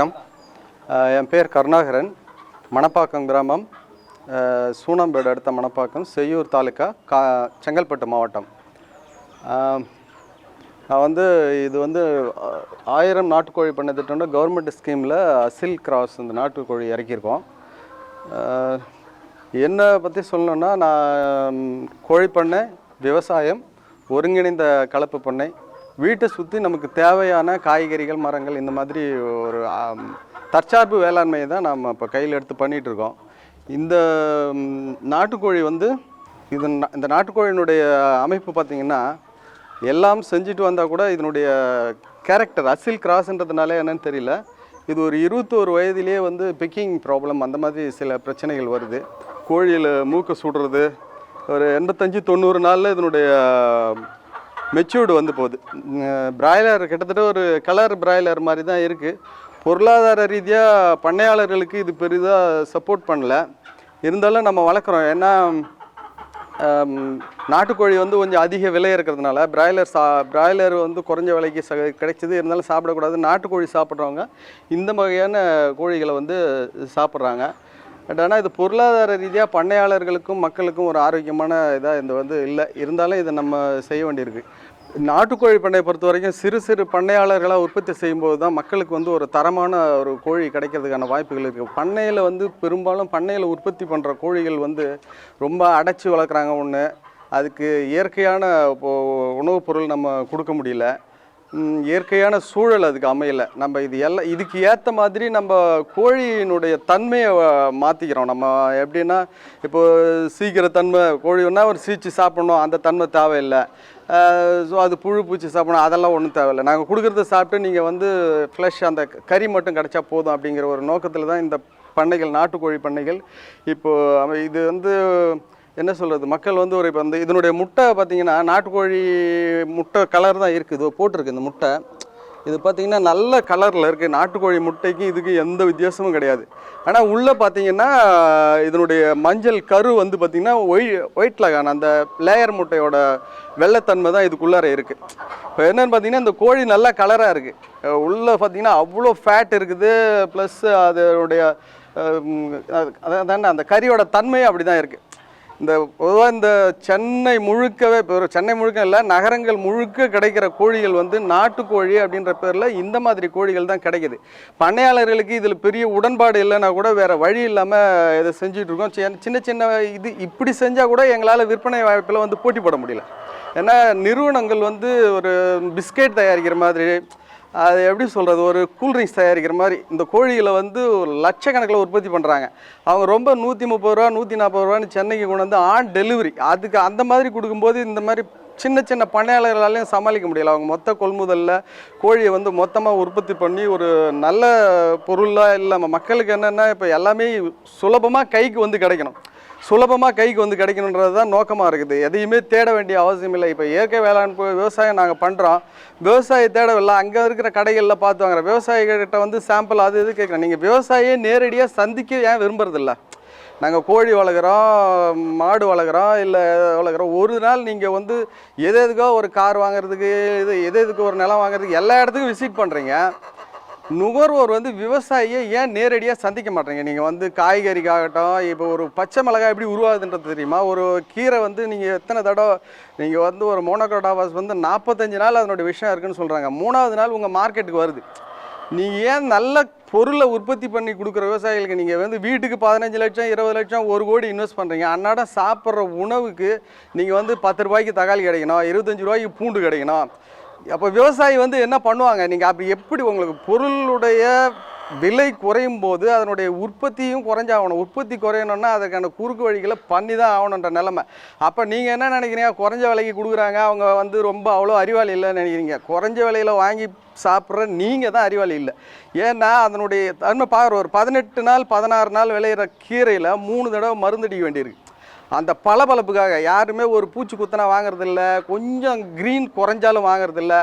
வணக்கம். என் பேர் கருணாகரன். மணப்பாக்கம் கிராமம். சூனம்பேடு அடுத்த மணப்பாக்கம் செய்யூர் தாலுக்கா கா செங்கல்பட்டு மாவட்டம். நான் வந்து இது வந்து ஆயிரம் நாட்டுக்கோழி பண்ண திட்டம்னு கவர்மெண்ட் ஸ்கீமில் அசில் கிராஸ் இந்த நாட்டுக்கோழி இறக்கியிருக்கோம். என்னை பற்றி சொல்லணுன்னா நான் கோழி பண்ணை விவசாயம் ஒருங்கிணைந்த கலப்பு பண்ணை வீட்டை சுற்றி நமக்கு தேவையான காய்கறிகள் மரங்கள் இந்த மாதிரி ஒரு தற்சார்பு வேளாண்மையை தான் நம்ம இப்போ கையில் எடுத்து பண்ணிகிட்டு இருக்கோம். இந்த நாட்டுக்கோழி வந்து இது இந்த நாட்டுக்கோழியினுடைய அமைப்பு பார்த்திங்கன்னா எல்லாம் செஞ்சுட்டு வந்தால் கூட இதனுடைய கேரக்டர் அசில் கிராஸ்ன்றதுனால என்னன்னு தெரியல. இது ஒரு இருபத்தோரு வயதிலேயே வந்து பிக்கிங் ப்ராப்ளம் அந்த மாதிரி சில பிரச்சனைகள் வருது. கோழியில் மூக்கை சுடுறது ஒரு எண்பத்தஞ்சு தொண்ணூறு நாளில் இதனுடைய மெச்சூர்டு வந்து போகுது. பிராய்லர் கிட்டத்தட்ட ஒரு கலர் பிராய்லர் மாதிரி தான் இருக்குது பொருளாதார ரீதியாக பண்ணையாளர்களுக்கு இது பெரிதாக சப்போர்ட் பண்ணல. இருந்தாலும் நம்ம வளர்க்குறோம். ஏன்னா நாட்டுக்கோழி வந்து கொஞ்சம் அதிக விலை இருக்கிறதுனால பிராய்லர் சா பிராய்லர் வந்து குறைஞ்ச விலைக்கு ச கிடைச்சிது. இருந்தாலும் சாப்பிடக்கூடாது. நாட்டுக்கோழி சாப்பிட்றவங்க இந்த வகையான கோழிகளை வந்து சாப்பிட்றாங்க. பட் ஆனால் இது பொருளாதார ரீதியாக பண்ணையாளர்களுக்கும் மக்களுக்கும் ஒரு ஆரோக்கியமான இதாக இந்த வந்து இல்லை. இருந்தாலும் இதை நம்ம செய்ய வேண்டியிருக்கு. நாட்டுக்கோழி பண்ணையை பொறுத்த வரைக்கும் சிறு சிறு பண்ணையாளர்களாக உற்பத்தி செய்யும்போது தான் மக்களுக்கு வந்து ஒரு தரமான ஒரு கோழி கிடைக்கிறதுக்கான வாய்ப்புகள் இருக்குது பண்ணையில் வந்து பெரும்பாலும் பண்ணையில் உற்பத்தி பண்ணுற கோழிகள் வந்து ரொம்ப அடைச்சி வளர்க்குறாங்க ஒன்று அதுக்கு இயற்கையான உணவுப் பொருள் நம்ம கொடுக்க முடியல. இயற்கையான சூழல் அதுக்கு அமையலை. நம்ம இது எல்லாம் இதுக்கு ஏற்ற மாதிரி நம்ம கோழியினுடைய தன்மையை மாற்றிக்கிறோம் நம்ம எப்படின்னா இப்போது சீக்கிர தன்மை கோழின்னா ஒரு சீச்சு சாப்பிடணும் அந்த தன்மை தேவையில்லை. ஸோ அது புழு பூச்சி சாப்பிடணும் அதெல்லாம் ஒன்றும் தேவையில்லை. நாங்கள் கொடுக்குறத சாப்பிட்டு நீங்கள் வந்து ஃப்ளஷ் அந்த கறி மட்டும் கிடைச்சா போதும் அப்படிங்கிற ஒரு நோக்கத்தில் தான் இந்த பண்ணைகள் நாட்டுக்கோழி பண்ணைகள். இப்போது இது வந்து என்ன சொல்கிறது மக்கள் வந்து ஒரு இப்போ வந்து இதனுடைய முட்டை பார்த்தீங்கன்னா நாட்டுக்கோழி முட்டை கலர் தான் இருக்குது போட்டிருக்கு இந்த முட்டை. இது பார்த்தீங்கன்னா நல்ல கலரில் இருக்குது நாட்டுக்கோழி முட்டைக்கு இதுக்கு எந்த வித்தியாசமும் கிடையாது. ஆனால் உள்ளே பார்த்தீங்கன்னா இதனுடைய மஞ்சள் கரு வந்து பார்த்திங்கன்னா ஒய் ஒயிட் காணும் அந்த லேயர் முட்டையோட வெள்ளைத்தன்மை தான் இதுக்குள்ளார இருக்குது இப்போ என்னென்னு பார்த்தீங்கன்னா இந்த கோழி நல்லா கலராக இருக்குது உள்ளே பார்த்தீங்கன்னா அவ்வளோ ஃபேட் இருக்குது. ப்ளஸ் அதனுடைய அதான் அந்த கறியோட தன்மையும் அப்படி தான் இருக்குது இந்த பொதுவாக இந்த சென்னை முழுக்கவே இப்போ சென்னை முழுக்க இல்லை நகரங்கள் முழுக்க கிடைக்கிற கோழிகள் வந்து நாட்டுக்கோழி அப்படின்ற பேரில் இந்த மாதிரி கோழிகள் தான் கிடைக்குது. பண்ணையாளர்களுக்கு இதில் பெரிய உடன்பாடு இல்லைன்னா கூட வேறு வழி இல்லாமல் இதை செஞ்சுட்டு சின்ன- சின்ன சின்ன இது இப்படி செஞ்சால் கூட எங்களால் விற்பனை வாய்ப்பில் வந்து போட்டி போட முடியல. ஏன்னா நிறுவனங்கள் வந்து ஒரு பிஸ்கெட் தயாரிக்கிற மாதிரி அது எப்படி சொல்கிறது ஒரு கூல்ட்ரிங்க்ஸ் தயாரிக்கிற மாதிரி. இந்த கோழிகளை வந்து ஒரு லட்சக்கணக்கில் உற்பத்தி பண்ணுறாங்க அவங்க ரொம்ப நூற்றி முப்பது ரூபா நூற்றி நாற்பது ரூபான்னு சென்னைக்கு கொண்டு வந்து ஆன் டெலிவரி அதுக்கு அந்த மாதிரி கொடுக்கும்போது இந்த மாதிரி சின்ன சின்ன பண்ணையாளர்களாலையும் சமாளிக்க முடியல. அவங்க மொத்த கொள்முதலில் கோழியை வந்து மொத்தமாக உற்பத்தி பண்ணி ஒரு நல்ல பொருளாக இல்லாமல் மக்களுக்கு என்னென்னா இப்போ எல்லாமே சுலபமாக கைக்கு வந்து கிடைக்கணும். சுலபமாக கைக்கு வந்து கிடைக்கணுன்றது தான் நோக்கமாக இருக்குது. எதையுமே தேட வேண்டிய அவசியம் இல்லை. இப்போ இயற்கை வேளாண் விவசாயம் நாங்கள் பண்ணுறோம் விவசாய தேடவில்லை. அங்கே இருக்கிற கடைகளில் பார்த்து வாங்குற விவசாயிகிட்ட வந்து சாம்பிள் அது இது கேட்குறோம் நீங்கள் விவசாயியை நேரடியாக சந்திக்க ஏன் விரும்புறதில்ல? நாங்கள் கோழி வளர்க்குறோம் மாடு வளர்க்குறோம் இல்லை வளர்க்குறோம். ஒரு நாள் நீங்கள் வந்து எது எதுக்கோ ஒரு கார் வாங்குறதுக்கு இது எது எதுக்கு ஒரு நிலம் வாங்குறதுக்கு எல்லா இடத்துக்கும் விசிட் பண்ணுறீங்க நுகர்வோர் வந்து விவசாயியை ஏன் நேரடியாக சந்திக்க மாட்டீங்க? நீங்கள் வந்து காய்கறிக்காகட்டும் இப்போ ஒரு பச்சை மிளகாய் எப்படி உருவாகுதுன்றது தெரியுமா? ஒரு கீரை வந்து நீங்கள் எத்தனை தடவை நீங்கள் வந்து ஒரு மோனோக்ரோடாவாஸ் வந்து நாற்பத்தஞ்சு நாள் அதனுடைய விஷயம் இருக்குன்னு சொல்கிறாங்க மூணாவது நாள் உங்கள் மார்க்கெட்டுக்கு வருது. நீங்கள் ஏன் நல்ல பொருளை உற்பத்தி பண்ணி கொடுக்குற விவசாயிகளுக்கு நீங்கள் வந்து வீட்டுக்கு பதினஞ்சு லட்சம் இருபது லட்சம் ஒரு கோடி இன்வெஸ்ட் பண்ணுறீங்க அன்னாடம் சாப்பிட்ற உணவுக்கு நீங்கள் வந்து பத்து ரூபாய்க்கு தக்காளி கிடைக்கணும் இருபத்தஞ்சி ரூபாய்க்கு பூண்டு கிடைக்கணும். அப்போ விவசாயி வந்து என்ன பண்ணுவாங்க? நீங்கள் அப்படி எப்படி உங்களுக்கு பொருளுடைய விலை குறையும் போது அதனுடைய உற்பத்தியும் குறைஞ்சாகணும். உற்பத்தி குறையணும்னா அதுக்கான குறுக்கு வழிகளை பண்ணி தான் ஆகணுன்ற நிலமை. அப்போ நீங்கள் என்ன நினைக்கிறீங்க? குறைஞ்ச விலைக்கு கொடுக்குறாங்க. அவங்க வந்து ரொம்ப அவ்வளோ அறிவாளி இல்லைன்னு நினைக்கிறீங்க. குறைஞ்ச விலையில் வாங்கி சாப்பிட்ற நீங்கள் தான் அறிவாளி இல்லை. ஏன்னா அதனுடைய தன்மை பாரு ஒரு பதினெட்டு நாள் பதினாறு நாள் விளையிற கீரையில் மூணு தடவை மருந்தடிக்க வேண்டியிருக்கு. அந்த பளபளப்புக்காக யாருமே ஒரு பூச்சி குத்தனா வாங்குறதில்ல. கொஞ்சம் க்ரீன் குறைஞ்சாலும் வாங்குறதில்ல.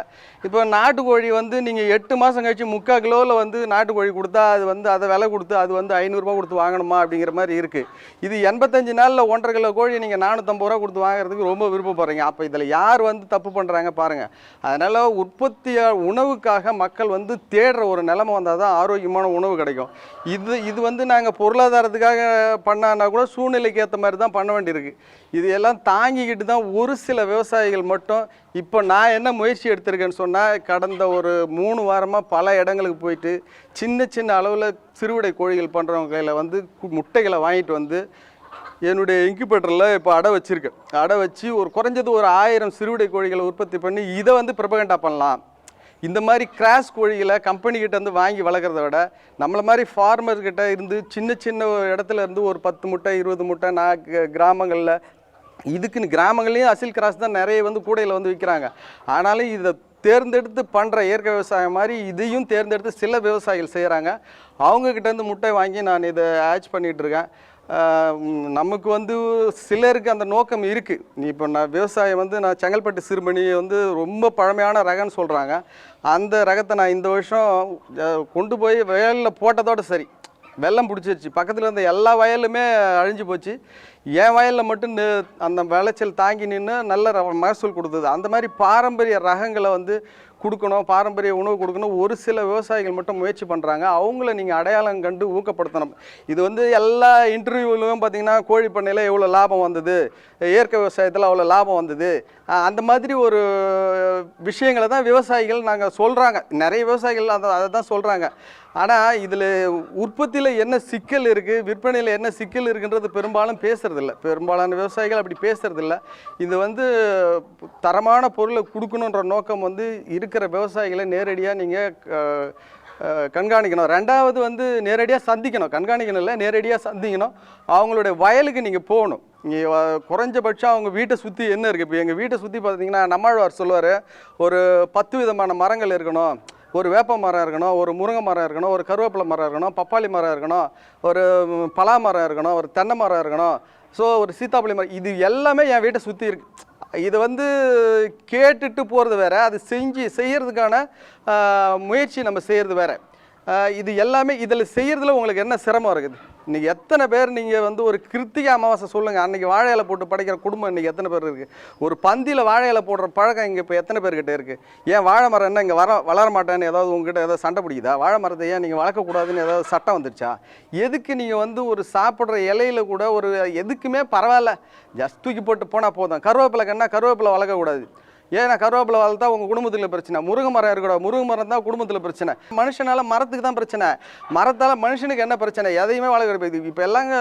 இப்போ நாட்டுக்கோழி வந்து நீங்கள் எட்டு மாதம் கழிச்சு முக்கால் கிலோவில் வந்து நாட்டுக்கோழி கொடுத்தா அது வந்து அதை விலை கொடுத்து அது வந்து ஐநூறுரூபா கொடுத்து வாங்கணுமா அப்படிங்கிற மாதிரி இருக்குது இது எண்பத்தஞ்சு நாளில் ஒன்றரை கிலோ கோழி நீங்கள் நானூற்றம்பது ரூபா கொடுத்து வாங்குறதுக்கு ரொம்ப விருப்பப்படுறீங்க. அப்போ இதில் யார் வந்து தப்பு பண்ணுறாங்க பாருங்கள் அதனால் உற்பத்தியாக உணவுக்காக மக்கள் வந்து தேடுற ஒரு நிலைமை வந்தால் தான் ஆரோக்கியமான உணவு கிடைக்கும். இது இது வந்து நாங்கள் பொருளாதாரத்துக்காக பண்ணான்னா கூட சூழ்நிலைக்கு ஏற்ற மாதிரி தான் பண்ண வேண்டியிருக்கு இதையெல்லாம் தாங்கிக்கிட்டு தான் ஒரு சில விவசாயிகள் மட்டும் இப்போ நான் என்ன முயற்சி எடுத்திருக்கேன்னு சொன்னால் கடந்த ஒரு மூணு வாரமாக பல இடங்களுக்கு போயிட்டு சின்ன சின்ன அளவில் சிறுவிடை கோழிகள் பண்ணுறவங்க கையில் வந்து முட்டைகளை வாங்கிட்டு வந்து என்னுடைய இன்குபேட்டரில் இப்போ அடை வச்சுருக்கேன். அடை வச்சு ஒரு குறைஞ்சது ஒரு ஆயிரம் சிறுவிடை கோழிகளை உற்பத்தி பண்ணி இதை வந்து பிரபகண்டா பண்ணலாம். இந்த மாதிரி கிராஸ் கோழிகளை கம்பெனிக்கிட்ட இருந்து வாங்கி வளர்க்குறத விட நம்மள மாதிரி ஃபார்மர்கிட்ட இருந்து சின்ன சின்ன இடத்துல இருந்து ஒரு பத்து முட்டை இருபது முட்டை நான் கிராமங்களில் இதுக்குன்னு கிராமங்கள்லேயும் அசில் கிராஸ் தான் நிறைய வந்து கூடையில் வந்து விற்கிறாங்க ஆனாலும் இதை தேர்ந்தெடுத்து பண்ணுற இயற்கை விவசாயம் மாதிரி இதையும் தேர்ந்தெடுத்து சில விவசாயிகள் செய்கிறாங்க அவங்கக்கிட்ட இருந்து முட்டை வாங்கி நான் இதை ஆச் பண்ணிகிட்ருக்கேன் நமக்கு வந்து சிலருக்கு அந்த நோக்கம் இருக்குது நீ இப்போ நான் விவசாயம் வந்து நான் செங்கல்பட்டு சிறுமணி வந்து ரொம்ப பழமையான ரகம்னு சொல்கிறாங்க அந்த ரகத்தை நான் இந்த வருஷம் கொண்டு போய் வயலில் போட்டதோட சரி. வெள்ளம் பிடிச்சிருச்சு. பக்கத்தில் இருந்த எல்லா வயலுமே அழிஞ்சு போச்சு. என் வயலில் மட்டும் நி- அந்த விளைச்சல் தாங்கி நின்று நல்ல மகசூல் கொடுத்தது. அந்த மாதிரி பாரம்பரிய ரகங்களை வந்து கொடுக்கணும் பாரம்பரிய உணவு கொடுக்கணும் ஒரு சில விவசாயிகள் மட்டும் முயற்சி பண்ணுறாங்க அவங்கள நீங்கள் அடையாளம் கண்டு ஊக்கப்படுத்தணும். இது வந்து எல்லா இன்டர்வியூலையும் பார்த்தீங்கன்னா கோழி பண்ணையில் எவ்வளோ லாபம் வந்தது? இயற்கை விவசாயத்தில் அவ்வளோ லாபம் வந்தது. அந்த மாதிரி ஒரு விஷயங்களை தான் விவசாயிகள் நாங்கள் சொல்கிறாங்க நிறைய விவசாயிகள் அதை அதை தான் சொல்கிறாங்க ஆனால் இதில் உற்பத்தியில் என்ன சிக்கல் இருக்குது விற்பனையில் என்ன சிக்கல் இருக்குன்றது பெரும்பாலும் பேசுகிறதில்ல பெரும்பாலான விவசாயிகள் அப்படி பேசுகிறதில்ல இது வந்து தரமான பொருளை கொடுக்கணுன்ற நோக்கம் வந்து இருக்கிற விவசாயிகளை நேரடியாக நீங்கள் கண்காணிக்கணும். ரெண்டாவது வந்து நேரடியாக சந்திக்கணும். கண்காணிக்கணும் இல்லை நேரடியாக சந்திக்கணும். அவங்களுடைய வயலுக்கு நீங்கள் போகணும். இங்கே குறைஞ்சபட்சம் அவங்க வீட்டை சுற்றி என்ன இருக்குது இப்போ எங்கள் வீட்டை சுற்றி பார்த்தீங்கன்னா நம்மாழ்வார் சொல்லுவார் ஒரு பத்து விதமான மரங்கள் இருக்கணும். ஒரு வேப்ப மரம் இருக்கணும் ஒரு முருங்கை மரம் இருக்கணும் ஒரு கருவேப்பிலை மரம் இருக்கணும் பப்பாளி மரம் இருக்கணும் ஒரு பலா மரம் இருக்கணும் ஒரு தென்னை மரம் இருக்கணும். ஸோ ஒரு சீத்தாப்பழி மரம் இது எல்லாமே என் வீட்டை சுற்றி இருக்கு. இது வந்து கேட்டுட்டு போகிறது வேற அது செஞ்சு செய்கிறதுக்கான முயற்சி நம்ம செய்கிறது வேற. இது எல்லாமே இதில் செய்கிறதுல உங்களுக்கு என்ன சிரமம் இருக்குது? இன்றைக்கி எத்தனை பேர் நீங்கள் வந்து ஒரு கிருத்திகை அமாவாசை சொல்லுங்கள் அன்றைக்கி வாழை போட்டு படைக்கிற குடும்பம் இன்றைக்கி எத்தனை பேர் இருக்குது ஒரு பந்தியில் வாழை போடுற பழக்கம் இங்கே இப்போ எத்தனை பேர்கிட்ட இருக்குது ஏன் வாழை மரம் என்ன இங்கே வர வளர மாட்டேன்னு ஏதாவது உங்ககிட்ட ஏதாவது சண்டை பிடிக்குதா? வாழை மரத்தை ஏன் நீங்கள் வளர்க்கக்கூடாதுன்னு ஏதாவது சட்டம் வந்துருச்சா? எதுக்கு நீங்கள் வந்து ஒரு சாப்பிட்ற இலையில கூட ஒரு எதுக்குமே பரவாயில்ல. ஜஸ்ட் தூக்கி போட்டு போனால் போதும். கருவேப்பிலை கண்ணா கருவேப்பிலை வளர்க்கக்கூடாது. ஏன்னா கருவேப்பிலை வளர்த்தா உங்கள் குடும்பத்தில் பிரச்சனை. முருங்கை மரம் இருக்கக்கூடாது முருங்கை மரம் தான் குடும்பத்தில் பிரச்சனை. மனுஷனால மரத்துக்கு தான் பிரச்சனை. மரத்தால் மனுஷனுக்கு என்ன பிரச்சனை? எதையுமே வளர்க்குறது இப்போ எல்லாங்க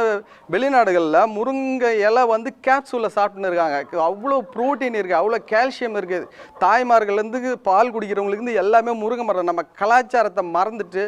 வெளிநாடுகளில் முருங்கை இலை வந்து கேப்சூலில் சாப்பிட்டுன்னு இருக்காங்க. அவ்வளோ ப்ரோட்டீன் இருக்குது அவ்வளோ கால்சியம் இருக்குது தாய்மார்கள்லேருந்து பால் குடிக்கிறவங்களுக்கு இருந்து எல்லாமே முருங்கை மரம். நம்ம கலாச்சாரத்தை மறந்துட்டு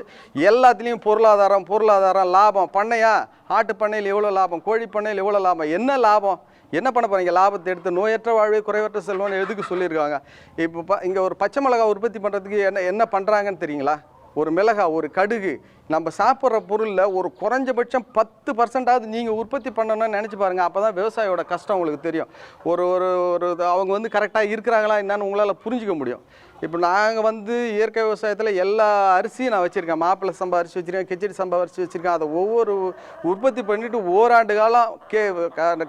எல்லாத்துலேயும் பொருளாதாரம் பொருளாதாரம் லாபம். பண்ணையா? ஆட்டு பண்ணையில் எவ்வளோ லாபம்? கோழி பண்ணையில் எவ்வளோ லாபம்? என்ன லாபம்? என்ன பண்ண போகிறீங்க லாபத்தை எடுத்து நோயற்ற வாழ்வே குறைவற்ற செல்வம்னு எதுக்கு சொல்லியிருக்காங்க? இப்போ ப இங்கே ஒரு பச்சை மிளகா உற்பத்தி பண்ணுறதுக்கு என்ன என்ன பண்ணுறாங்கன்னு தெரியுங்களா? ஒரு மிளகாய் ஒரு கடுகு நம்ம சாப்பிட்ற பொருளில் ஒரு குறைஞ்சபட்சம் பத்து பர்சன்டாவது நீங்கள் உற்பத்தி பண்ணணும்னு நினச்சி பாருங்கள் அப்போ தான் விவசாயியோட கஷ்டம் உங்களுக்கு தெரியும். ஒரு ஒரு ஒரு இது அவங்க வந்து கரெக்டாக இருக்கிறாங்களா என்னன்னு உங்களால் புரிஞ்சுக்க முடியும். இப்போ நாங்கள் வந்து இயற்கை விவசாயத்தில் எல்லா அரிசியும் நான் வச்சுருக்கேன். மாப்பிள்ளை சம்பா அரிசி வச்சுருக்கேன் கிச்சடி சம்பா அரிசி வச்சுருக்கேன். அதை ஒவ்வொரு உற்பத்தி பண்ணிவிட்டு ஓராண்டு காலம் கே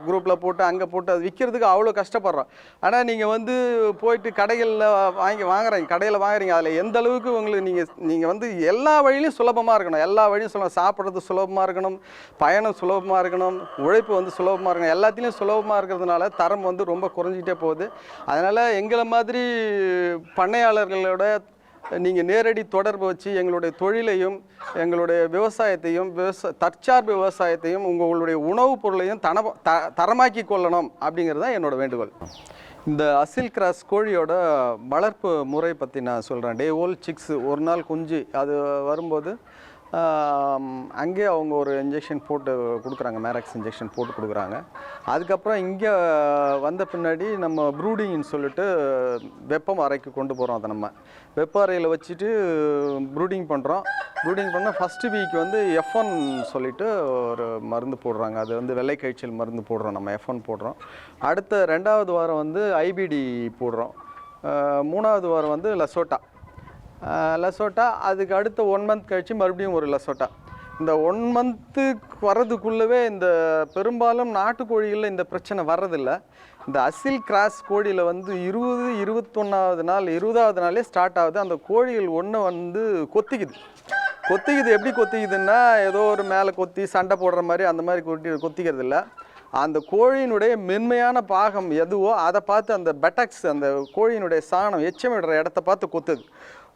குரூப்பில் போட்டு அங்கே போட்டு அது விற்கிறதுக்கு அவ்வளோ கஷ்டப்படுறோம். ஆனால் நீங்கள் வந்து போயிட்டு கடைகளில் வாங்கி வாங்குறீங்க கடையில் வாங்குறீங்க. அதில் எந்த அளவுக்கு உங்களுக்கு நீங்கள் நீங்கள் வந்து எல்லா வழியிலும் சுலபமாக இருக்கணும் எல்லா வழியும் சொல்லணும். சாப்பிட்றது சுலபமாக இருக்கணும். பயணம் சுலபமாக இருக்கணும். உழைப்பு வந்து சுலபமாக இருக்கணும். எல்லாத்துலேயும் சுலபமாக இருக்கிறதுனால தரம் வந்து ரொம்ப குறைஞ்சிட்டே போகுது. அதனால் எங்களை மாதிரி பண்ணையாளர்களோட நீங்கள் நேரடி தொடர்பு வச்சு எங்களுடைய தொழிலையும் எங்களுடைய விவசாயத்தையும் விவசா தற்சார்பு விவசாயத்தையும் உங்களுடைய உணவுப் பொருளையும் தன த தரமாக்கி கொள்ளணும் அப்படிங்கிறது தான் என்னோட வேண்டுகோள். இந்த அசில் கிராஸ் கோழியோட வளர்ப்பு முறை பற்றி நான் சொல்கிறேன் டே ஓல் சிக்ஸ் ஒரு நாள் குஞ்சு அது வரும்போது அங்கே அவங்க ஒரு இன்ஜெக்ஷன் போட்டு கொடுக்குறாங்க மேரக்ஸ் இன்ஜெக்ஷன் போட்டு கொடுக்குறாங்க. அதுக்கப்புறம் இங்கே வந்த பின்னாடி நம்ம ப்ரூடிங்னு சொல்லிட்டு வெப்பம் அறைக்கு கொண்டு போகிறோம் அதை நம்ம. வெப்ப அறையில் வச்சுட்டு ப்ரூடிங் பண்ணுறோம் ப்ரூடிங் பண்ணால் ஃபஸ்ட்டு வீக் வந்து எஃப் ஒன் சொல்லிட்டு ஒரு மருந்து போடுறாங்க. அது வந்து வெள்ளை காய்ச்சல் மருந்து போடுறோம் நம்ம எஃப் ஒன் போடுறோம். அடுத்த ரெண்டாவது வாரம் வந்து ஐபிடி போடுறோம். மூணாவது வாரம் வந்து லசோட்டா லசோட்டா. அதுக்கு அடுத்த ஒன் மந்த் கழிச்சு மறுபடியும் ஒரு லசோட்டா. இந்த ஒன் மந்த்துக்கு வர்றதுக்குள்ளவே இந்த பெரும்பாலும் நாட்டுக்கோழிகளில் இந்த பிரச்சனை வர்றதில்ல. இந்த அசில் கிராஸ் கோழியில் வந்து இருபது இருபத்தொன்னாவது நாள் இருபதாவது நாளே ஸ்டார்ட் ஆகுது. அந்த கோழிகள் ஒன்று வந்து கொத்திக்குது. கொத்திக்குது எப்படி கொத்திக்குதுன்னா ஏதோ ஒரு மேலே கொத்தி சண்டை போடுற மாதிரி அந்த மாதிரி கொட்டி கொத்திக்கிறது இல்லை அந்த கோழியினுடைய மென்மையான பாகம் எதுவோ அதை பார்த்து அந்த பெட்டக்ஸ் அந்த கோழியினுடைய சாணம் எச்சமிடுற இடத்த பார்த்து கொத்துது.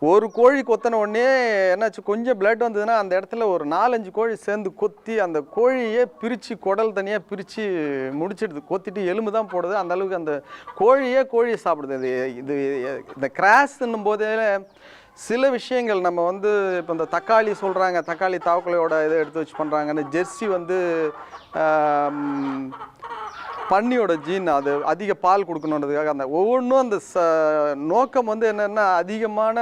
ஒரு கோழி கொத்தின உடனே என்னாச்சு கொஞ்சம் பிளட் வந்ததுன்னா அந்த இடத்துல ஒரு நாலஞ்சு கோழி சேர்ந்து கொத்தி அந்த கோழியே பிரித்து குடல் தனியாக பிரித்து முடிச்சிடுது. கொத்திட்டு எலும்பு தான் போடுது. அந்த அளவுக்கு அந்த கோழியே கோழியை சாப்பிடுது. இது இது இந்த கிராஸ்ன்னும் போதே சில விஷயங்கள் நம்ம வந்து இப்போ இந்த தக்காளி சொல்கிறாங்க தக்காளி தாவக்கலையோட இதை எடுத்து வச்சு பண்ணுறாங்கன்னு ஜெர்சி வந்து பன்னியோட ஜீன் அது அதிக பால் கொடுக்கணுன்றதுக்காக அந்த ஒவ்வொன்றும் அந்த ச நோக்கம் வந்து என்னென்னா அதிகமான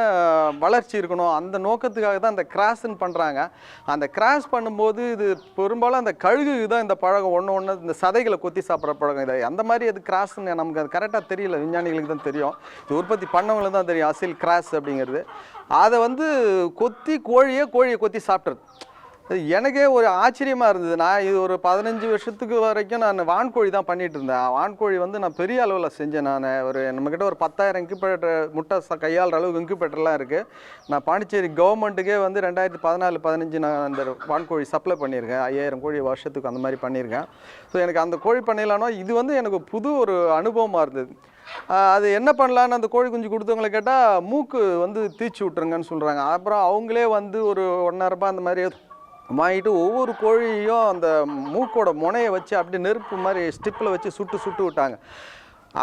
வளர்ச்சி இருக்கணும். அந்த நோக்கத்துக்காக தான் அந்த கிராஸ்ன்னு பண்ணுறாங்க அந்த கிராஸ் பண்ணும்போது இது பெரும்பாலும் அந்த கழுகு தான் இந்த பழகம் ஒன்று ஒன்று இந்த சதைகளை கொத்தி சாப்பிட்ற பழகம் இதை அந்த மாதிரி அது கிராஸ்ன்னு நமக்கு அது கரெக்டாக தெரியல. விஞ்ஞானிகளுக்கு தான் தெரியும். இது உற்பத்தி பண்ணவங்களுக்கு தான் தெரியும். அசில் கிராஸ் அப்படிங்கிறது. அதை வந்து கொத்தி கோழியே கோழியை கொத்தி சாப்பிட்றது எனக்கே ஒரு ஆச்சரியமாக இருந்தது. நான் இது ஒரு பதினஞ்சு வருஷத்துக்கு வரைக்கும் நான் வான்கோழி தான் பண்ணிகிட்டு இருந்தேன். வான்கோழி வந்து நான் பெரிய அளவில் செஞ்சேன். நான் ஒரு நம்மக்கிட்ட ஒரு பத்தாயிரம் இன்குபேட்டர் முட்டை கையாளுற அளவுக்கு இன்குபேட்டர்லாம் இருக்குது நான் பாண்டிச்சேரி கவர்மெண்ட்டுக்கே வந்து ரெண்டாயிரத்தி பதினாலு பதினஞ்சு நான் அந்த வான்கோழி சப்ளை பண்ணியிருக்கேன். ஐயாயிரம் கோழி வருஷத்துக்கு அந்த மாதிரி பண்ணியிருக்கேன். ஸோ எனக்கு அந்த கோழி பண்ணலானோ இது வந்து எனக்கு புது ஒரு அனுபவமாக இருந்தது. அது என்ன பண்ணலான்னு அந்த கோழி குஞ்சு கொடுத்தவங்களை கேட்டால் மூக்கு வந்து தீச்சு விட்ருங்கன்னு சொல்கிறாங்க அப்புறம் அவங்களே வந்து ஒரு ஒன்றரை ரூபாய் அந்த மாதிரி வாங்கிட்டு ஒவ்வொரு கோழியும் அந்த மூக்கோட முனையை வச்சு அப்படியே நெருப்பு மாதிரி ஸ்டிப்பில் வச்சு சுட்டு சுட்டு விட்டாங்க.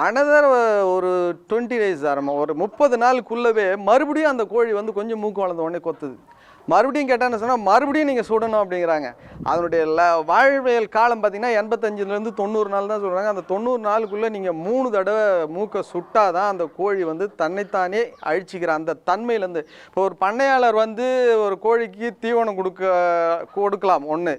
அனதர் ஒரு டுவெண்ட்டி டேஸ் ஆரம்பம். ஒரு முப்பது நாளுக்குள்ளவே மறுபடியும் அந்த கோழி வந்து கொஞ்சம் மூக்கு வளர்ந்த உடனே கொத்துது. மறுபடியும் கேட்டான்னு சொன்னால் மறுபடியும் நீங்கள் சுடணும் அப்படிங்கிறாங்க. அதனுடைய ல வாழ்வியல் காலம் பார்த்திங்கன்னா எண்பத்தஞ்சிலேருந்து தொண்ணூறு நாள் தான் சொல்கிறாங்க அந்த தொண்ணூறு நாளுக்குள்ளே நீங்கள் மூணு தடவை மூக்கை சுட்டாதான் தான் அந்த கோழி வந்து தன்னைத்தானே அழிச்சிக்கிற அந்த தன்மையிலேருந்து. இப்போ ஒரு பண்ணையாளர் வந்து ஒரு கோழிக்கு தீவனம் கொடுக்க கொடுக்கலாம் ஒன்று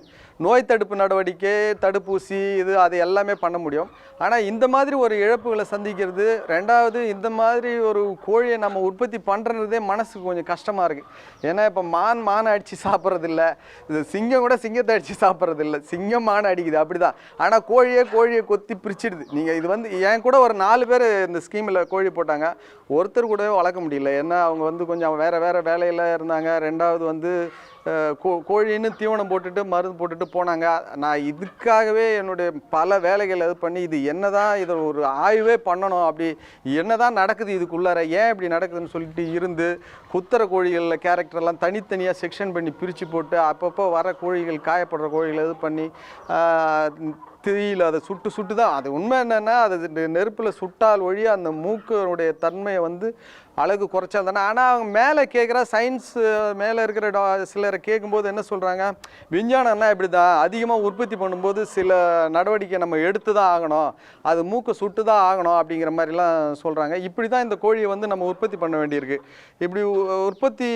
நோய் தடுப்பு நடவடிக்கை தடுப்பூசி இது அது எல்லாமே பண்ண முடியும். ஆனால் இந்த மாதிரி ஒரு இழப்புகளை சந்திக்கிறது ரெண்டாவது இந்த மாதிரி ஒரு கோழியை நம்ம உற்பத்தி பண்ணுறதே மனசுக்கு கொஞ்சம் கஷ்டமாக இருக்குது ஏன்னா இப்போ மான் மானை அடித்து சாப்பிட்றதில்ல. இது சிங்கம் கூட சிங்கத்தை அடித்து சாப்பிட்றதில்ல. சிங்கம் மானை அடிக்குது அப்படி தான் ஆனால் கோழியே கோழியை கொத்தி பிரிச்சிடுது. நீங்கள் இது வந்து என் கூட ஒரு நாலு பேர் இந்த ஸ்கீமில் கோழி போட்டாங்க. ஒருத்தர் கூடவே வளர்க்க முடியல. ஏன்னா அவங்க வந்து கொஞ்சம் வேறு வேறு வேலையில் இருந்தாங்க. ரெண்டாவது வந்து கோழின்னு தீவனம் போட்டுட்டு மருந்து போட்டுட்டு போனாங்க. நான் இதுக்காகவே என்னுடைய பல வேலைகள் இது பண்ணி இது என்னதான் இதை ஒரு ஆய்வே பண்ணணும் அப்படி என்னதான் நடக்குது இதுக்குள்ளார ஏன் இப்படி நடக்குதுன்னு சொல்லிட்டு இருந்து குத்துற கோழிகளில் கேரக்டர்லாம் தனித்தனியாக செக்ஷன் பண்ணி பிரித்து போட்டு அப்பப்போ வர கோழிகள் காயப்படுற கோழிகளை இது பண்ணி தெரியல அதை சுட்டு சுட்டு தான். அது உண்மை என்னென்னா அது நெருப்பில் சுட்டால் ஒழிய அந்த மூக்கனுடைய தன்மையை வந்து அழகு குறைச்சா தானே. ஆனால் அவங்க மேலே கேட்குற சயின்ஸ் மேலே இருக்கிற டா சிலரை கேட்கும்போது என்ன சொல்கிறாங்க விஞ்ஞானம்னா இப்படி தான் அதிகமாக உற்பத்தி பண்ணும்போது சில நடவடிக்கை நம்ம எடுத்து தான் ஆகணும். அது மூக்கை சுட்டு தான் ஆகணும் அப்படிங்கிற மாதிரிலாம் சொல்கிறாங்க இப்படி தான் இந்த கோழியை வந்து நம்ம உற்பத்தி பண்ண வேண்டியிருக்கு. இப்படி உ- உற்பத்தி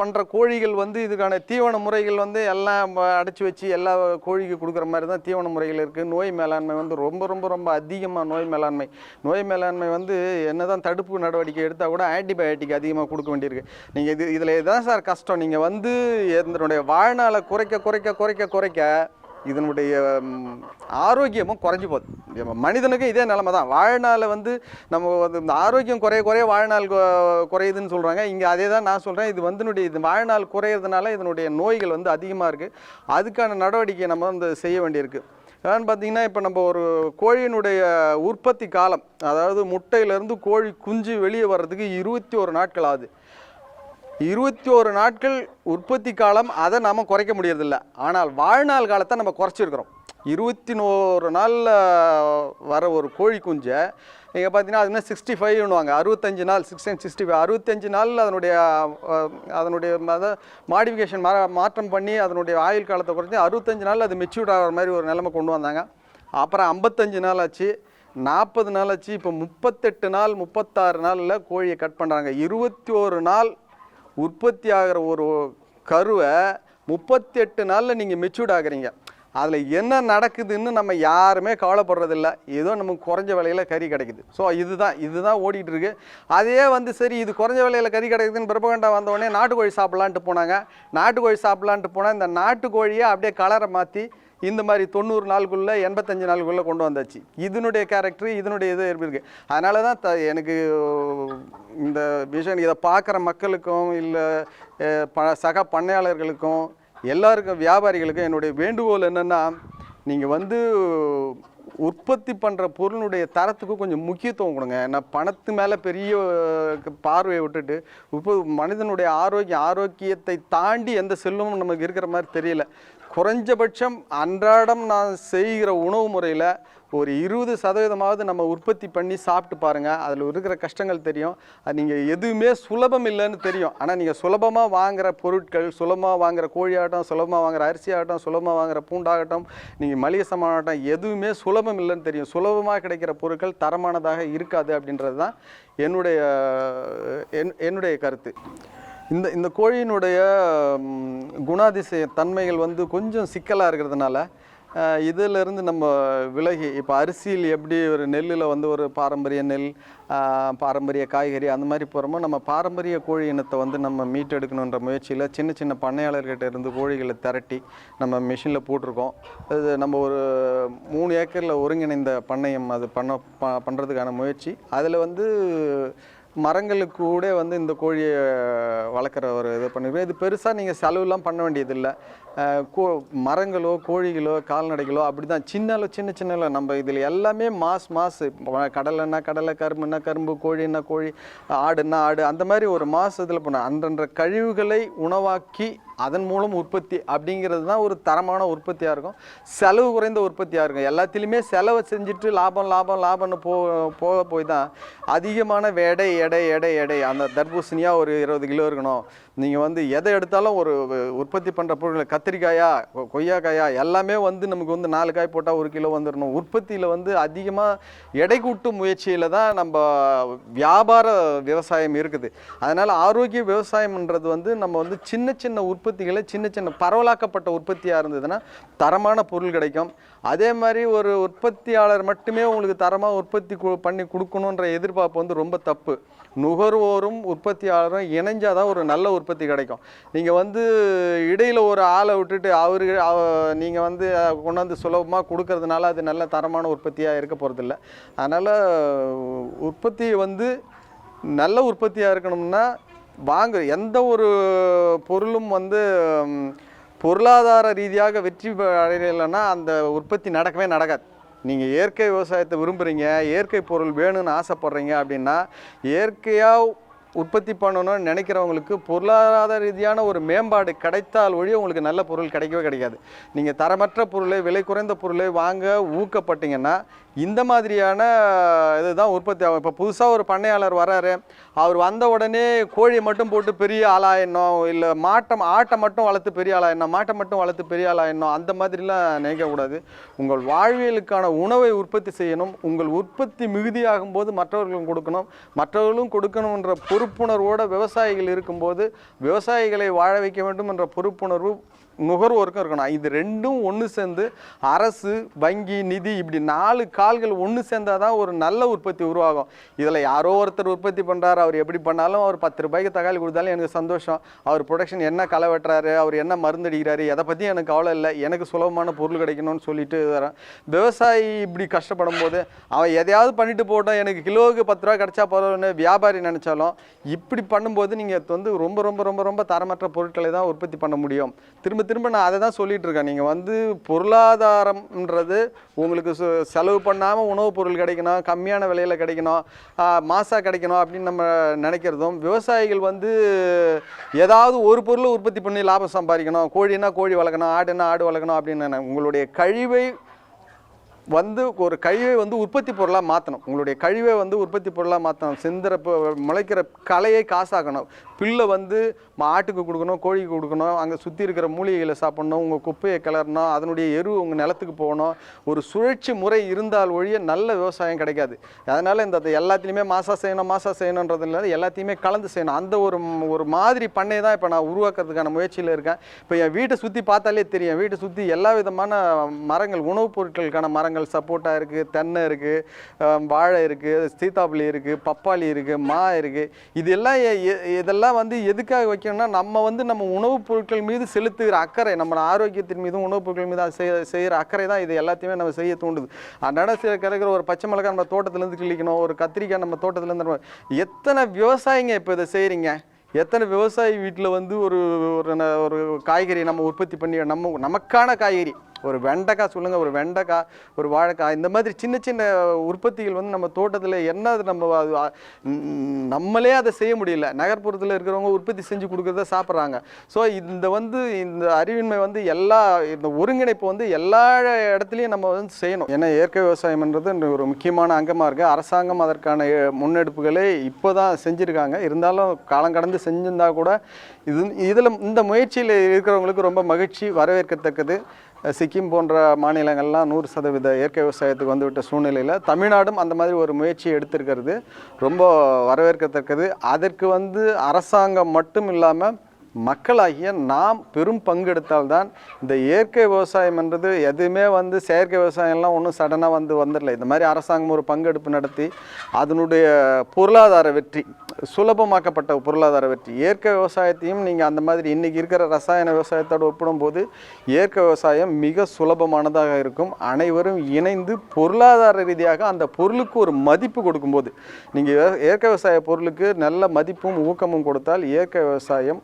பண்ணுற கோழிகள் வந்து இதுக்கான தீவன முறைகள் வந்து எல்லாம் அடைச்சி வச்சு எல்லா கோழிக்கு கொடுக்குற மாதிரி தான் தீவன முறைகள் இருக்குது நோய் மேலாண்மை வந்து ரொம்ப ரொம்ப ரொம்ப அதிகமாக நோய் மேலாண்மை. நோய் மேலாண்மை வந்து என்னதான் தடுப்பு நடவடிக்கை எடுத்தால் கூட ஆன்டிபயோட்டிக் அதிகமாக கொடுக்க வேண்டியிருக்கு. நீங்கள் இது இதில் இதுதான் சார் கஷ்டம். நீங்கள் வந்து எந்தனுடைய வாழ்நாளை குறைக்க குறைக்க குறைக்க குறைக்க இதனுடைய ஆரோக்கியமும் குறைஞ்சி போகுது. மனிதனுக்கு இதே நிலமை தான். வாழ்நாளில் வந்து நம்ம வந்து இந்த ஆரோக்கியம் குறைய குறைய வாழ்நாள் குறையுதுன்னு சொல்கிறாங்க இங்கே அதே தான் நான் சொல்கிறேன் இது வந்து இது வாழ்நாள் குறையிறதுனால இதனுடைய நோய்கள் வந்து அதிகமாக இருக்குது அதுக்கான நடவடிக்கை நம்ம வந்து செய்ய வேண்டியிருக்கு. ஏன்னு பார்த்தீங்கன்னா இப்போ நம்ம ஒரு கோழியினுடைய உற்பத்தி காலம் அதாவது முட்டையிலேருந்து கோழி குஞ்சு வெளியே வர்றதுக்கு இருபத்தி ஒரு நாட்கள் ஆகுது. இருபத்தி ஒரு நாட்கள் உற்பத்தி காலம் அதை நாம் குறைக்க முடியறதில்ல. ஆனால் வாழ்நாள் காலத்தை நம்ம குறைச்சிருக்கிறோம். இருபத்தி நூறு நாளில் வர ஒரு கோழி குஞ்சை நீங்கள் பார்த்தீங்கன்னா அது சிக்ஸ்டி ஃபைவ்னுவாங்க அறுபத்தஞ்சு நாள் சிக்ஸ்டீன் சிக்ஸ்டி ஃபைவ் அறுபத்தஞ்சு நாளில் அதனுடைய அதனுடைய மத மாடிஃபிகேஷன் மா மாற்றம் பண்ணி அதனுடைய ஆயுள் காலத்தை குறைஞ்சி அறுபத்தஞ்சு நாள் அது மெச்சூர்ட் ஆகிற மாதிரி ஒரு நிலைமை கொண்டு வந்தாங்க. அப்புறம் ஐம்பத்தஞ்சு நாள் ஆச்சு. நாற்பது நாள் ஆச்சு. இப்போ முப்பத்தெட்டு நாள் முப்பத்தாறு நாளில் கோழியை கட் பண்ணுறாங்க இருபத்தி ஒரு நாள் உற்பத்தி ஆகிற ஒரு கருவை முப்பத்தெட்டு நாளில் நீங்கள் மெச்சூர்ட் ஆகிறீங்க. அதில் என்ன நடக்குதுன்னு நம்ம யாருமே கவலைப்படுறதில்ல. ஏதோ நமக்கு குறைஞ்ச விலையில் கறி கிடைக்குது. ஸோ இதுதான் இதுதான் ஓடிட்டு இருக்கு அதே வந்து சரி இது குறைஞ்ச விலையில் கறி கிடைக்குதுன்னு பிரபகண்டா வந்தோடனே நாட்டுக்கோழி சாப்பிட்லான்ட்டு போனாங்க. நாட்டுக்கோழி சாப்பிட்லான்ட்டு போனால் இந்த நாட்டுக்கோழியை அப்படியே கலரை மாற்றி இந்த மாதிரி தொண்ணூறு நாளுக்குள்ளே எண்பத்தஞ்சு நாளுக்குள்ளே கொண்டு வந்தாச்சு. இதனுடைய கேரக்டர் இதனுடைய இது இருக்கு? அதனால தான் த எனக்கு இந்த விஷயம் இதை பார்க்குற மக்களுக்கும் இல்லை ப சக பண்ணையாளர்களுக்கும் எல்லாருக்கும் வியாபாரிகளுக்கும் என்னுடைய வேண்டுகோள் என்னென்னா நீங்கள் வந்து உற்பத்தி பண்ணுற பொருளுடைய தரத்துக்கு கொஞ்சம் முக்கியத்துவம் கொடுங்க. ஏன்னா பணத்து மேலே பெரிய பார்வையை விட்டுட்டு இப்போ மனிதனுடைய ஆரோக்கியம் ஆரோக்கியத்தை தாண்டி எந்த செல்வமும் நமக்கு இருக்கிற மாதிரி தெரியல. குறைஞ்சபட்சம் அன்றாடம் நான் செய்கிற உணவு முறையில் ஒரு இருபது சதவீதமாவது நம்ம உற்பத்தி பண்ணி சாப்பிட்டு பாருங்கள் அதில் இருக்கிற கஷ்டங்கள் தெரியும். அது நீங்கள் எதுவுமே சுலபம் இல்லைன்னு தெரியும். ஆனால் நீங்கள் சுலபமாக வாங்குகிற பொருட்கள் சுலபமாக வாங்குற கோழி ஆகட்டும் சுலபமாக வாங்குற அரிசி ஆகட்டும் சுலபமாக வாங்குகிற பூண்டாகட்டும் நீங்கள் மளிகை சாமான் ஆகட்டும் எதுவுமே சுலபம் இல்லைன்னு தெரியும். சுலபமாக கிடைக்கிற பொருட்கள் தரமானதாக இருக்காது அப்படின்றது தான் என்னுடைய என் என்னுடைய கருத்து. இந்த இந்த கோழியினுடைய குணாதிசய தன்மைகள் வந்து கொஞ்சம் சிக்கலாக இருக்கிறதுனால இதிலிருந்து நம்ம விலகி இப்போ அரிசியில் எப்படி ஒரு நெல்லில் வந்து ஒரு பாரம்பரிய நெல் பாரம்பரிய காய்கறி அந்த மாதிரி போகிறோமோ நம்ம பாரம்பரிய கோழி இனத்தை வந்து நம்ம மீட்டெடுக்கணுன்ற முயற்சியில் சின்ன சின்ன பண்ணையாளர்கிட்ட இருந்து கோழிகளை திரட்டி நம்ம மிஷினில் போட்டிருக்கோம். அது நம்ம ஒரு மூணு ஏக்கரில் ஒருங்கிணைந்த பண்ணையம் அது பண்ண ப பண்ணுறதுக்கான முயற்சி. அதில் வந்து மரங்களுக்கு கூட வந்து இந்த கோழியை வளர்க்குற ஒரு இது பண்ணிருக்கோம். இது பெருசாக நீங்கள் செலவுலாம் பண்ண வேண்டியதில்லை. கோ மரங்களோ கோழிகளோ கால்நடைகளோ அப்படி தான் சின்ன சின்ன சின்னல நம்ம இதில் எல்லாமே மாஸ் மாசு கடலைன்னா கடலை கரும்புனா கரும்பு கோழின்னா கோழி ஆடுன்னா ஆடு. அந்த மாதிரி ஒரு மாசு இதில் பண்ண அந்தன்ற கழிவுகளை உணவாக்கி அதன் மூலம் உற்பத்தி அப்படிங்கிறது தான் ஒரு தரமான உற்பத்தியாக இருக்கும். செலவு குறைந்த உற்பத்தியாக இருக்கும். எல்லாத்துலேயுமே செலவை செஞ்சுட்டு லாபம் லாபம் லாபம்னு போ போக போய் தான் அதிகமான எடை எடை எடை எடை அந்த தர்பூசணியாக ஒரு இருபது கிலோ இருக்கணும். நீங்கள் வந்து எதை எடுத்தாலும் ஒரு உற்பத்தி பண்ணுற பொருட்கள் கத்திரிக்காயா கொ- கொய்யாக்காயா எல்லாமே வந்து நமக்கு வந்து நாலு காய் போட்டால் ஒரு கிலோ வந்துடணும் உற்பத்தியில் வந்து அதிகமாக எடை கூட்டும் முயற்சியில் தான் நம்ம வியாபார விவசாயம் இருக்குது. அதனால் ஆரோக்கிய விவசாயம்ன்றது வந்து நம்ம வந்து சின்ன சின்ன உற்பத்திகளை சின்ன சின்ன பரவலாக்கப்பட்ட உற்பத்தியாக இருந்ததுன்னா தரமான பொருள் கிடைக்கும். அதே மாதிரி ஒரு உற்பத்தியாளர் மட்டுமே உங்களுக்கு தரமாக உற்பத்தி கு- பண்ணி கொடுக்கணுன்ற எதிர்பார்ப்பு வந்து ரொம்ப தப்பு. நுகர்வோரும் உற்பத்தியாளரும் இணைஞ்சால் தான் ஒரு நல்ல உற்பத்தி கிடைக்கும். நீங்கள் வந்து இடையில் ஒரு ஆளை விட்டுட்டு அவரு நீங்கள் வந்து கொண்டாந்து சுலபமாக கொடுக்கறதுனால அது நல்ல தரமான உற்பத்தியாக இருக்க போகிறதில்ல அதனால் உற்பத்தி வந்து நல்ல உற்பத்தியாக இருக்கணும்னா வாங்க எந்த ஒரு பொருளும் வந்து பொருளாதார ரீதியாக வெற்றி அடையலைன்னா அந்த உற்பத்தி நடக்கவே நடக்காது. நீங்கள் இயற்கை விவசாயத்தை விரும்புகிறீங்க இயற்கை பொருள் வேணும்னு ஆசைப்பட்றீங்க அப்படின்னா இயற்கையாக உற்பத்தி பண்ணணும்னு நினைக்கிறவங்களுக்கு பொருளாதார ரீதியான ஒரு மேம்பாடு கிடைத்தால் ஒழிய உங்களுக்கு நல்ல பொருள் கிடைக்கவே கிடைக்காது. நீங்கள் தரமற்ற பொருளை விலை குறைந்த பொருளை வாங்க ஊக்கப்பட்டீங்கன்னா இந்த மாதிரியான இதுதான் உற்பத்தி ஆகும். இப்போ புதுசாக ஒரு பண்ணையாளர் வராரு. அவர் வந்த உடனே கோழியை மட்டும் போட்டு பெரிய ஆளாயிடணும் இல்லை மாட்டம் ஆட்டை மட்டும் வளர்த்து பெரிய ஆளாயிடணும் மாட்டை மட்டும் வளர்த்து பெரிய ஆளாயிடணும் அந்த மாதிரிலாம் நினைக்கக்கூடாது. உங்கள் வாழ்வியலுக்கான உணவை உற்பத்தி செய்யணும். உங்கள் உற்பத்தி மிகுதியாகும் போது மற்றவர்களும் கொடுக்கணும். மற்றவர்களும் கொடுக்கணுன்ற பொறுப்புணர்வோட விவசாயிகள் இருக்கும்போது விவசாயிகளை வாழ வைக்க வேண்டும் என்ற பொறுப்புணர்வு நுகர்வோருக்கும் இருக்கணும். இது ரெண்டும் ஒன்று சேர்ந்து அரசு வங்கி நிதி இப்படி நாலு கா ஆள்கள் ஒன்று சேர்ந்தால் தான் ஒரு நல்ல உற்பத்தி உருவாகும். இதில் யாரோ ஒருத்தர் உற்பத்தி பண்ணுறாரு அவர் எப்படி பண்ணாலும் அவர் பத்து ரூபாய்க்கு தக்காளி கொடுத்தாலும் எனக்கு சந்தோஷம். அவர் ப்ரொடக்ஷன் என்ன களை வெட்டுறாரு அவர் என்ன மருந்து அடிக்கிறாரு எதை பற்றி எனக்கு கவலை இல்லை எனக்கு சுலபமான பொருள் கிடைக்கணும்னு சொல்லிட்டு வரேன் விவசாயி இப்படி கஷ்டப்படும் போது அவன் எதையாவது பண்ணிட்டு போட்டோம் எனக்கு கிலோவுக்கு பத்து ரூபா கிடச்சா போகிறோன்னு வியாபாரி நினச்சாலும் இப்படி பண்ணும்போது நீங்கள் வந்து ரொம்ப ரொம்ப ரொம்ப ரொம்ப தரமற்ற பொருட்களை தான் உற்பத்தி பண்ண முடியும். திரும்ப திரும்ப நான் அதை தான் சொல்லிகிட்டு இருக்கேன். நீங்கள் வந்து பொருளாதாரம்ன்றது உங்களுக்கு சு- செலவு பண்ணாமல் உணவுப் பொருள் கிடைக்கணும் கம்மியான விலையில் கிடைக்கணும் மாசாக கிடைக்கணும் அப்படின்னு நம்ம நினைக்கிறதும் விவசாயிகள் வந்து ஏதாவது ஒரு பொருளை உற்பத்தி பண்ணி லாபம் சம்பாதிக்கணும் கோழினா கோழி வளர்க்கணும் ஆடுனா ஆடு வளர்க்கணும் அப்படின்னு உங்களுடைய கழிவை வந்து ஒரு கழிவை வந்து உற்பத்தி பொருளாக மாற்றணும் உங்களுடைய கழிவை வந்து உற்பத்தி பொருளாக மாற்றணும் சிந்துற முளைக்கிற கலையை காசாக்கணும். பில்லை வந்து மாட்டுக்கு கொடுக்கணும் கோழிக்கு கொடுக்கணும் அங்கே சுற்றி இருக்கிற மூலிகைகளை சாப்பிடணும் உங்கள் குப்பையை கிளறணும் அதனுடைய எரு உங்கள் நிலத்துக்கு போகணும். ஒரு சுழற்சி முறை இருந்தால் ஒழிய நல்ல விவசாயம் கிடைக்காது. அதனால் இந்த எல்லாத்துலேயுமே மாசா செய்யணும் மாசா செய்யணுன்றது இல்லை எல்லாத்தையுமே கலந்து செய்யணும். அந்த ஒரு ஒரு மாதிரி பண்ணை தான் இப்போ நான் உருவாக்குறதுக்கான முயற்சியில் இருக்கேன். இப்போ என் வீட்டை சுற்றி பார்த்தாலே தெரியும். வீட்டை சுற்றி எல்லா விதமான மரங்கள் உணவுப் பொருட்களுக்கான மரங்கள் சப்போட்டா இருக்குது தென்னை இருக்குது வாழை இருக்குது சீத்தாப்பழி இருக்குது பப்பாளி இருக்குது மா இருக்குது இதெல்லாம் இதெல்லாம் எ- இதெல்லாம் வந்து எதுக்காக வைக்கணும்னா நம்ம வந்து நம்ம உணவுப் பொருட்கள் மீது செலுத்துகிற அக்கறை நம்ம ஆரோக்கியத்தின் மீதும் உணவுப் பொருட்கள் மீது செய்ய செய்கிற அக்கறை தான் இது எல்லாத்தையுமே நம்ம செய்ய தூண்டுது. அந்த சில கிடைக்கிற ஒரு பச்சை மிளகாய் நம்ம தோட்டத்துலேருந்து கிழிக்கணும் ஒரு கத்திரிக்காய் நம்ம தோட்டத்துலேருந்து எத்தனை விவசாயிங்க இப்போ இதை செய்கிறீங்க எத்தனை விவசாயி வீட்டில் வந்து ஒரு ஒரு ந- ஒரு காய்கறி நம்ம உற்பத்தி பண்ணி நம்ம நமக்கான காய்கறி. ஒரு வெண்டைக்காய் சொல்லுங்கள் ஒரு வெண்டைக்காய் ஒரு வாழைக்காய் இந்த மாதிரி சின்ன சின்ன உற்பத்திகள் வந்து நம்ம தோட்டத்தில் என்ன அது நம்ம அது, நம்மளே அதை செய்ய முடியல. நகர்ப்புறத்தில் இருக்கிறவங்க உற்பத்தி செஞ்சு கொடுக்குறத சாப்பிட்றாங்க. ஸோ இந்த வந்து இந்த அறிவின்மை வந்து எல்லா இந்த ஒருங்கிணைப்பு வந்து எல்லா இடத்துலையும் நம்ம வந்து செய்யணும். ஏன்னா இயற்கை விவசாயம்ன்றது ஒரு முக்கியமான அங்கமாக இருக்குது அரசாங்கம் அதற்கான முன்னெடுப்புகளை இப்போ தான் செஞ்சுருக்காங்க. இருந்தாலும் காலம் கடந்து செஞ்சிருந்தா கூட இது இதில் இந்த முயற்சியில் இருக்கிறவங்களுக்கு ரொம்ப மகிழ்ச்சி வரவேற்கத்தக்கது. சிக்கிம் போன்ற மாநிலங்கள்லாம் நூறு சதவீத இயற்கை விவசாயத்துக்கு வந்துவிட்ட சூழ்நிலையில் தமிழ்நாடும் அந்த மாதிரி ஒரு முயற்சி எடுத்திருக்கிறது. ரொம்ப வரவேற்கத்தக்கது. அதற்கு வந்து அரசாங்கம் மட்டும் இல்லாமல் மக்களாகிய நாம் பெரும் பங்கெடுத்தால்தான் இந்த இயற்கை விவசாயம் என்றது எதுவுமே வந்து செயற்கை விவசாயம்லாம் ஒன்றும் சடனாக வந்து வந்துடல இந்த மாதிரி அரசாங்கம் ஒரு பங்கெடுப்பு நடத்தி அதனுடைய பொருளாதார வெற்றி சுலபமாக்கப்பட்ட பொருளாதார வெற்றி. இயற்கை விவசாயத்தையும் நீங்கள் அந்த மாதிரி இன்றைக்கி இருக்கிற ரசாயன விவசாயத்தோடு ஒப்பிடும்போது இயற்கை விவசாயம் மிக சுலபமானதாக இருக்கும். அனைவரும் இணைந்து பொருளாதார ரீதியாக அந்த பொருளுக்கு ஒரு மதிப்பு கொடுக்கும்போது நீங்கள் இயற்கை விவசாய பொருளுக்கு நல்ல மதிப்பும் ஊக்கமும் கொடுத்தால் இயற்கை விவசாயம்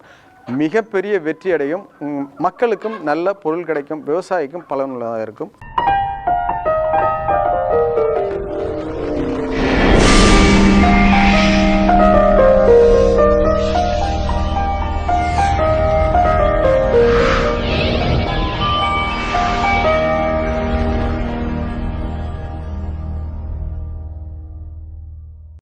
மிகப்பெரிய வெற்றி அடையும் மக்களுக்கும் நல்ல பொருள் கிடைக்கும் விவசாயிக்கும் பலனுள்ளதாக இருக்கும்.